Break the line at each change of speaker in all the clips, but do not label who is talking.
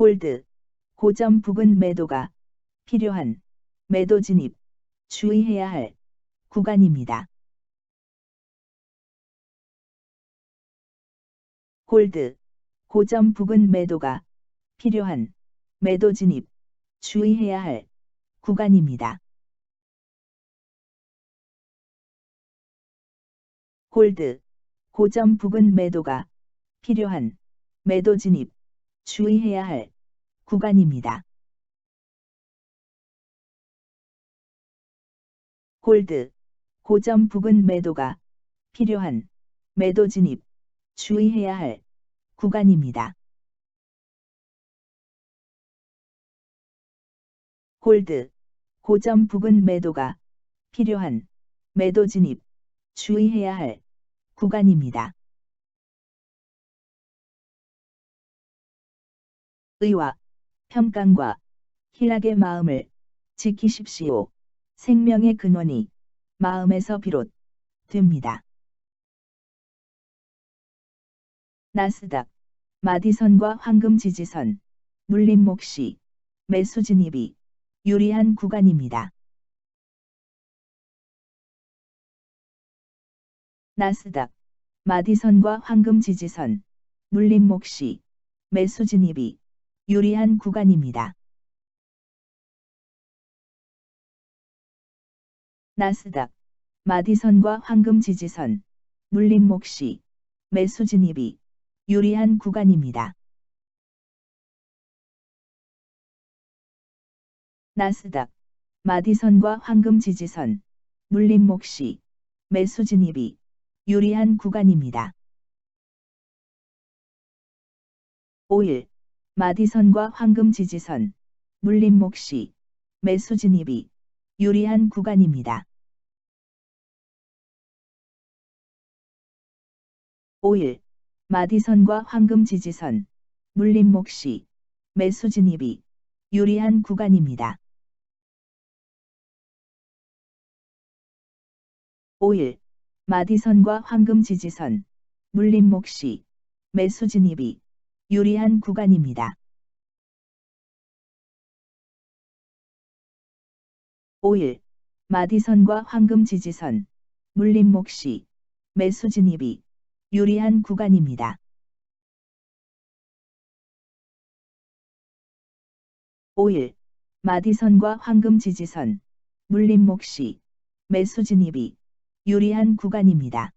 홀드, 고점 부근 매도가 필요한 매도 진입, 주의해야 할 구간입니다. 홀드, 고점 부근 매도가 필요한 매도 진입, 주의해야 할 구간입니다. 홀드, 고점 부근 매도가 필요한 매도 진입, 주의해야 할 구간입니다. 홀드, 고점 부근 매도가 필요한 매도 진입, 주의해야 할 구간입니다. 홀드, 고점 부근 매도가 필요한 매도 진입, 주의해야 할 구간입니다. 의와 평강과 희락의 마음을 지키십시오. 생명의 근원이 마음에서 비롯 됩니다. 나스닥, 마디선과 황금 지지선, 물림 몫이 매수 진입이 유리한 구간입니다. 나스닥, 마디선과 황금 지지선, 물림 몫이 매수 진입이 유리한 구간입니다. 나스닥, 마디선과 황금 지지선, 물림 몫이 매수 진입이 유리한 구간입니다. 나스닥, 마디선과 황금 지지선, 물림 몫이 매수 진입이 유리한 구간입니다. 5일 마디선과 황금 지지선, 물림 몫이 매수 진입이 유리한 구간입니다. 5일 마디선과 황금 지지선, 물림 몫이 매수 진입이 유리한 구간입니다. 5일 마디선과 황금 지지선, 물림 몫이 매수 진입이 유리한 구간입니다. 5일 마디선과 황금 지지선, 물림 몫이 매수 진입이 유리한 구간입니다. 5일 마디선과 황금 지지선, 물림 몫이 매수 진입이 유리한 구간입니다.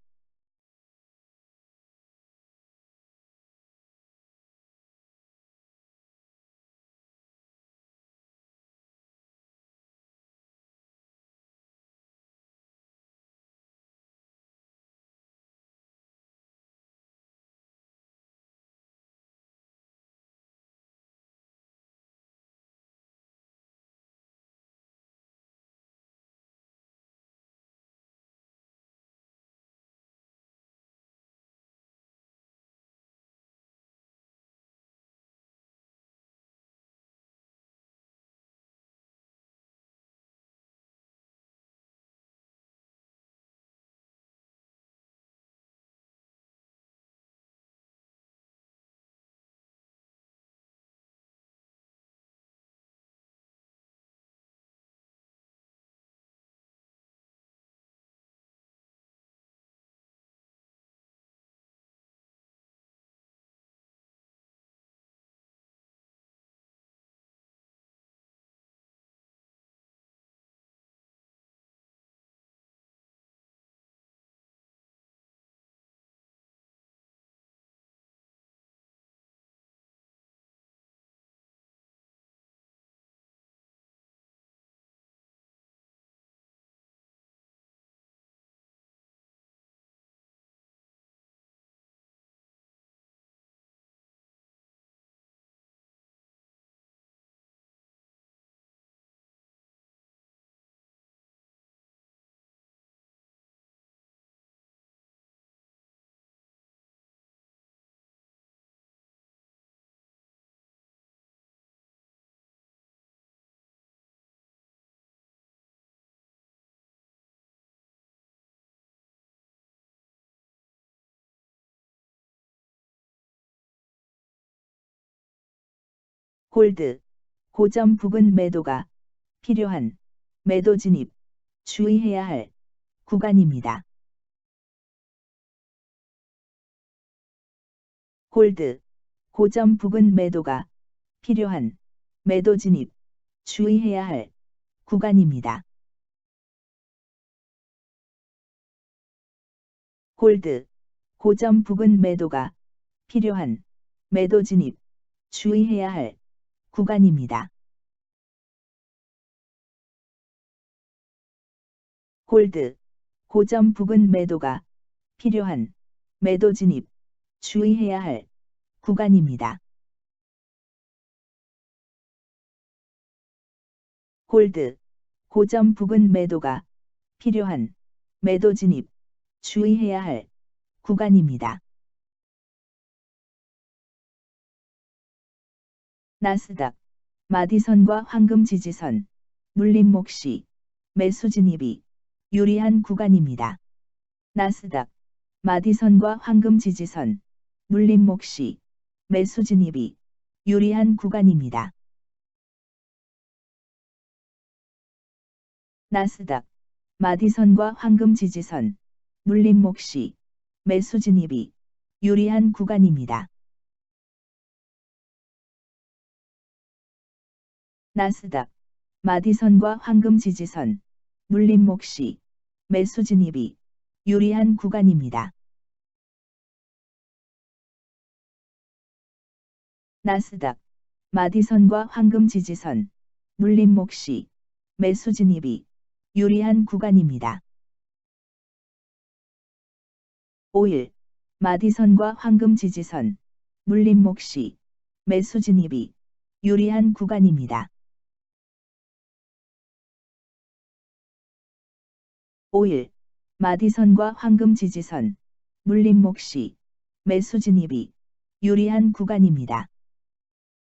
골드, 고점 부근 매도가 필요한 매도 진입, 주의해야 할 구간입니다. 골드, 고점 부근 매도가 필요한 매도 진입, 주의해야 할 구간입니다. 골드, 고점 부근 매도가 필요한 매도 진입, 주의해야 할 구간입니다. 골드, 고점 부근 매도가 필요한 매도 진입, 주의해야 할 구간입니다. 골드, 고점 부근 매도가 필요한 매도 진입, 주의해야 할 구간입니다. 나스닥, 마디선과 황금 지지선, 몫이 매수 진입이 유리한 구간입니다. 나스닥, 마디선과 황금 지지선, 눌림 몫이 매수 진입이 유리한 구간입니다. 나스닥, 마디선과 황금 지지선, 눌림 몫이 매수 진입이 유리한 구간입니다. 나스닥, 마디선과 황금 지지선, 몫이 매수 진입이 유리한 구간입니다. 나스닥, 마디선과 황금 지지선, 몫이 매수 진입이 유리한 구간입니다. 5일, 마디선과 황금 지지선, 몫이 매수 진입이 유리한 구간입니다. 5일, 마디선과 황금 지지선, 몫이 매수 진입이 유리한 구간입니다.